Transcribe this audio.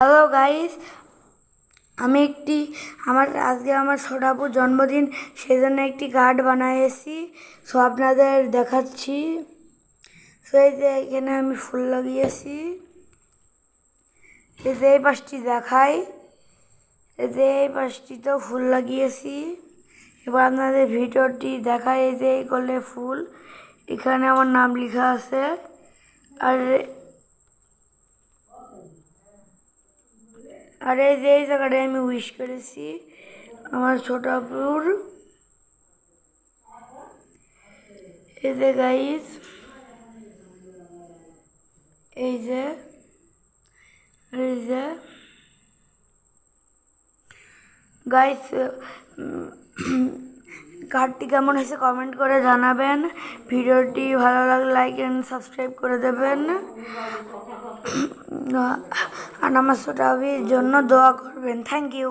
Hello guys আমি একটি, আমার, আজকে আমার ছোটাপুর জন্মদিন, সেজন্য একটি কার্ড বানিয়েছি সো আপনাদের দেখাচ্ছি। সো এই যে এখানে আমি ফুল লাগিয়েছি। এই যে এই পাশটি দেখাই। এই যে এই পাশটিতেও ফুল লাগিয়েছি। এবার আপনাদের ভিডিওটি দেখাই। এই যে এই করলে ফুল। এখানে আমার নাম লেখা আছে। আর আর এই যে এই জায়গাটায় আমি উইশ করেছি, আমার ছোটাপুর এই যে গাইস এই যে এই যে। গাইস কার্ডটি কেমন হয়েছে কমেন্ট করে জানাবেন। ভিডিওটি ভালো লাগলে লাইক অ্যান্ড সাবস্ক্রাইব করে দেবেন। ছোটাবির জন্য দোয়া করবেন। Thank you